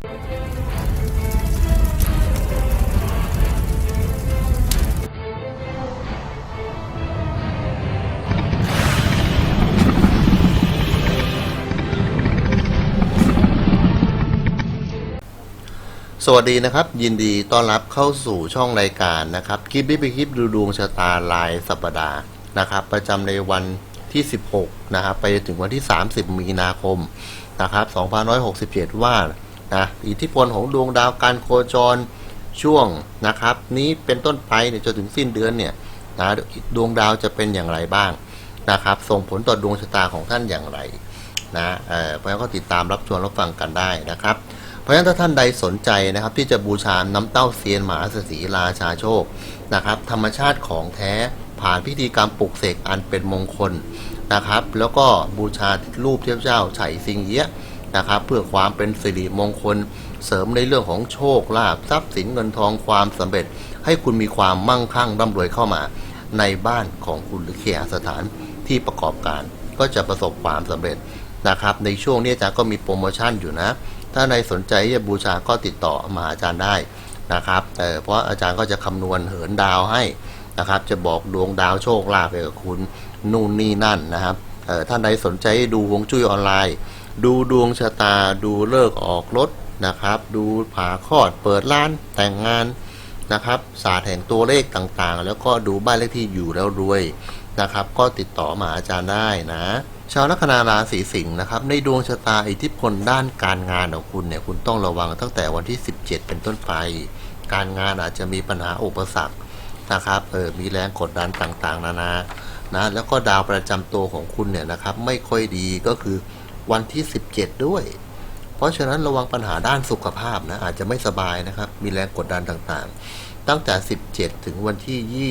สวัสดีนะครับ ยินดีต้อนรับเข้าสู่ช่องรายการนะครับคลิปนี้เป็นคลิปดูดวงชะตารายสัปดาห์นะครับ ประจำในวันที่ 16 นะครับ ไปถึงวันที่ 30 มีนาคมนะครับ 2567 ว่า นะอิทธิพลของดวงดาวการโคจรช่วงนะครับ นี้เป็นต้นไปเนี่ยจนถึงสิ้นเดือนเนี่ยนะดวงดาวจะเป็นอย่างไรบ้างนะครับ ส่งผลต่อดวงชะตาของท่านอย่างไรนะเออเพราะฉะนั้นก็ติดตามรับชมรับฟังกันได้นะครับ เพราะฉะนั้นถ้าท่านใดสนใจนะครับ ที่จะบูชาน้ำเต้าเซียนหมาเศรษฐีราชาโชคนะครับ ธรรมชาติของแท้ผ่านพิธีกรรมปลุกเสกอันเป็นมงคลนะครับ แล้วก็บูชารูปเทพเจ้าไฉสิงเยะ นะครับ เพื่อความเป็นสิริมงคล เสริมในเรื่องของโชคลาภทรัพย์สินเงินทองความสำเร็จ ให้คุณมีความมั่งคั่งร่ำรวยเข้ามา ในบ้านของคุณหรือเคหสถานที่ประกอบการ ก็จะประสบความสำเร็จนะครับ ในช่วงนี้อาจารย์ก็มีโปรโมชั่นอยู่นะ ถ้าในสนใจจะบูชาก็ติดต่อมาอาจารย์ได้นะครับเเพราะอาจารย์ก็จะคำนวณเหินดาวให้นะครับจะบอกดวงดาวโชคลาภไปกับคุณนู่นนี่นั่นนะครับท่านใดสนใจดูวงจุ้ยออนไลน์ ดูดวงชะตาดูเลิกออกรถนะครับ ดูผ่าคลอดเปิดร้านแต่งงานนะครับศาสตร์แห่งตัวเลขต่างๆ แล้วก็ดูบ้านเลขที่อยู่แล้วรวยนะครับ ก็ติดต่อมาอาจารย์ได้นะ ชาวลัคนาราศีสิงห์นะครับ ในดวงชะตาอิทธิพลด้านการงานของคุณเนี่ยคุณต้องระวังตั้งแต่วันที่ 17 เป็นต้นไป การงานอาจจะมีปัญหาอุปสรรคนะครับเออมีแรงกดดันต่างๆ นานานะแล้วก็ดาวประจำตัวของคุณเนี่ยนะครับไม่ค่อยดีก็คือ วันที่ 17 ด้วย เพราะฉะนั้นระวังปัญหาด้านสุขภาพนะ อาจจะไม่สบายนะครับ มีแรงกดดันต่างๆ ตั้งแต่ 17 ถึงวันที่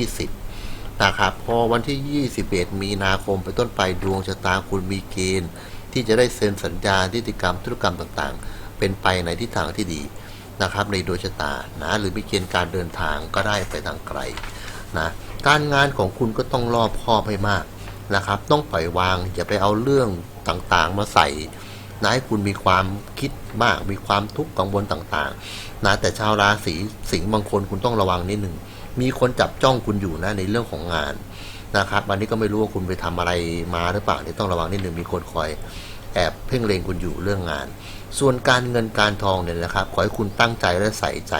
20 นะครับ พอวันที่ 21 มีนาคมเป็นต้นไปดวงชะตาคุณมีเกณฑ์ที่จะได้เซ็นสัญญานิติกรรมธุรกรรมต่างๆ เป็นไปในทิศทางที่ดีนะครับ ในดวงชะตานะหรือมีเกณฑ์การเดินทางก็ได้ไปทางไกลนะการงานของคุณก็ต้องรอบคอบให้มาก นะครับ ต้องปล่อยวางอย่าไปเอาเรื่องต่างๆ มาใส่นะให้คุณมีความคิดมาก มีความทุกข์กังวลต่างๆนะแต่ชาวราศีสิงห์บางคนคุณต้องระวังนิดหนึ่งมีคนจับจ้องคุณอยู่นะในเรื่องของงานนะครับอันนี้ก็ไม่รู้ว่าคุณไปทำอะไรมาหรือเปล่านี่ต้องระวังนิดหนึ่งมีคนคอยแอบเพ่งเล็งคุณอยู่เรื่องงาน ส่วนการเงินการทองเนี่ยนะครับ ขอให้คุณตั้งใจและใส่ใจ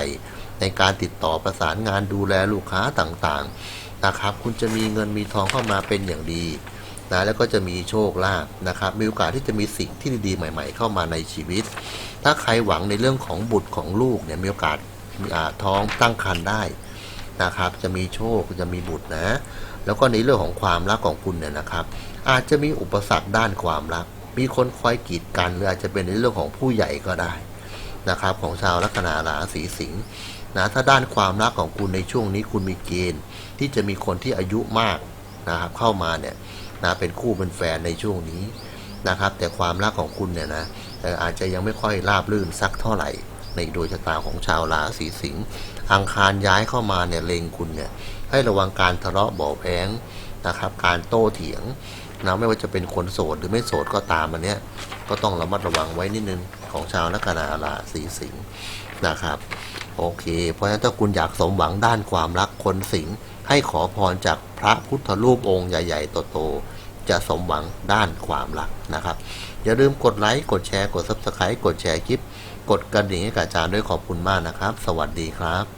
ในการติดต่อประสานงานดูแลลูกค้าต่างๆ นะครับ คุณจะมีเงินมีทองเข้ามาเป็นอย่างดีนะแล้วก็จะมีโชคลาภนะครับ มีโอกาสที่จะมีสิ่งที่ดีๆใหม่ ๆ เข้ามาในชีวิต ถ้าใครหวังในเรื่องของบุตรของลูกเนี่ยมีโอกาสอ่าท้องตั้งครรภ์ได้นะครับ จะมีโชคจะมีบุตรนะ แล้วก็ในเรื่องของความรักของคุณเนี่ยนะครับ อาจจะมีอุปสรรคด้านความรัก มีคนคอยกีดกันหรืออาจจะเป็นในเรื่องของผู้ใหญ่ก็ได้นะครับ ของชาวลัคนาราศีสิงห์ นะถ้าด้านความรักของคุณในช่วงนี้คุณมีเกณฑ์ที่จะมีคนที่อายุมากนะครับเข้ามาเนี่ยนะเป็นคู่เป็นแฟนในช่วงนี้นะครับ แต่ความรักของคุณเนี่ยนะอาจจะยังไม่ค่อยราบรื่นสักเท่าไหร่ ในดวงชะตาของชาวราศีสิงห์อังคารย้ายเข้ามาเนี่ยเลงคุณเนี่ยให้ระวังการทะเลาะเบาแพงนะครับ การโต้เถียงนะไม่ว่าจะเป็นคนโสดหรือไม่โสดก็ตามอันเนี้ยก็ต้องระมัดระวังไว้นิดนึงของชาวลัคนาราศีสิงห์นะครับ โอเค เพราะฉะนั้นถ้าคุณอยากสมหวังด้านความรักคนสิงให้ขอพรจากพระพุทธรูปองค์ใหญ่ๆโตๆจะสมหวังด้านความรักนะครับ อย่าลืมกดไลค์กดแชร์กด subscribe กดแชร์คลิป กดกระดิ่งให้กับอาจารย์ด้วยขอบคุณมากนะครับ สวัสดีครับ